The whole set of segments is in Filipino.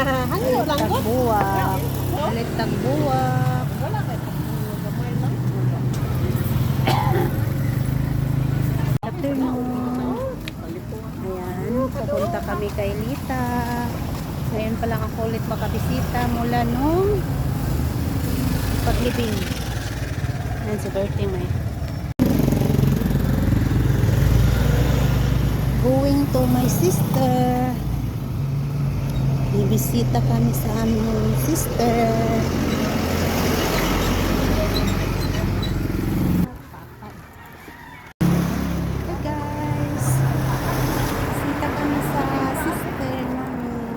Hangyo lang ko. Tagbuwak. Alit tagbuwak. Wala kay lang. Afternoon. Ayan, pupunta kami kay Lita. Ngayon pa lang ako ulit makabisita mula nung paglibing. Ayan si birthday mo eh. Going to my sister. Bibisita kami sa aming sister. Hey guys! Bisita kami sa sister namin.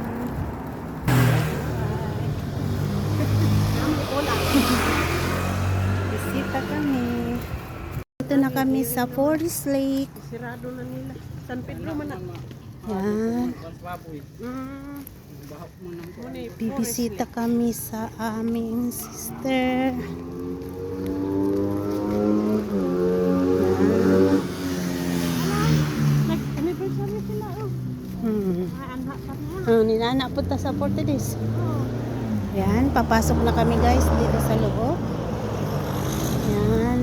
Bisita kami. Dito na kami sa Forest Lake. Sirado na nila. San Pedro man na. Yan. Mm. Bibisita kami sa aming sister. Sila oh. Hmm. Ah. Oh, ninana punta sa 40 days. Oh. Yan, papasok na kami guys dito sa loob. Yan.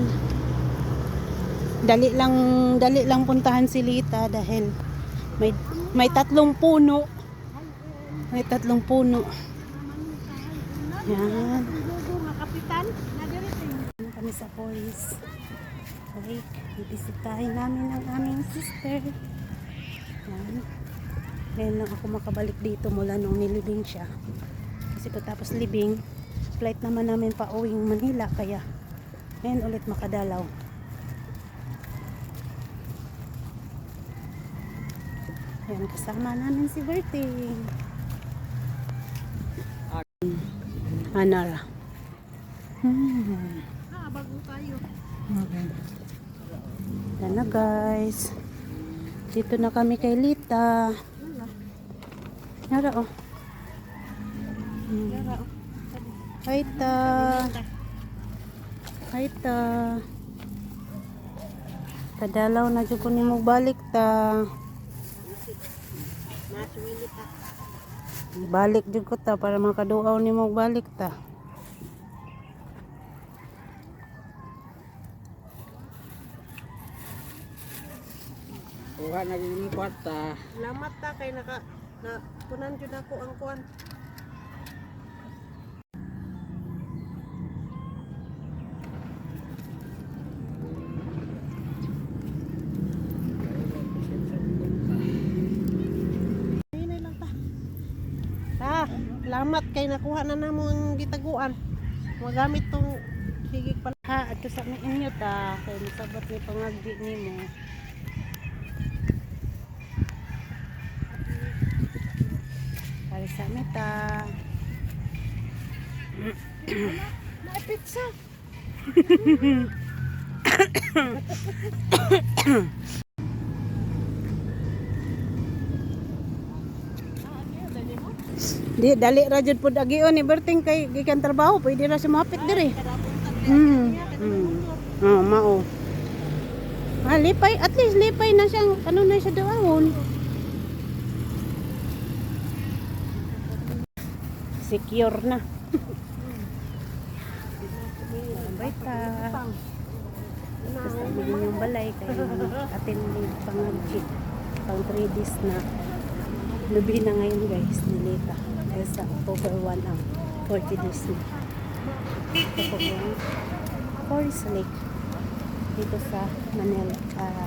Dali lang, dali lang puntahan si Lita dahil may may tatlong puno. May tatlong puno. Yan. Kapitan. Kami sa Forest Lake. Bibisitahin namin ang aming sister. Yan. Ngayon lang ako makabalik dito mula nung nilibing siya. Kasi pagtapos libing, flight naman namin pa uwing Manila. Kaya ngayon ulit makadalaw. Yan, kasama namin si Bertie. Anara. Hmm. Ah, bago tayo. Yan na guys. Dito na kami kay Lita. Nara oh. Yara oh. Hi ta. Hi ta. Kadalaw na dyan ko ni mo balik ta. Nasuwili ka. Balik dyan ko ta para makaduaw ni mo balik ta. Kuha na yung kwarta. Salamat ta kay naka na tunan jud ako ang kuan. Hinay lang ta. Ta, salamat kay nakuha na namo ang gitaguan. Magamit tong higig pala. Ha, ato sa inyo ta. Kay misabat ni pangagdi ni mo. Para sa mi ta. Na pizza. Di dali ra jud pud agion ni Berting kay gikan trabaho pwede ra si mapit diri. Hmm. Hmm. Oh, mao. Ah, lipay, at least lipay na siyang ano na siya doon. Secure na. Abay ta. Tapos nabili yung balay kay atin ni pangagji. Pang 3 days na. Lubi na ngayon guys, nilita. Sa October 1 ang 40 days na. Po yung Forest Lake dito sa Manila. Ah,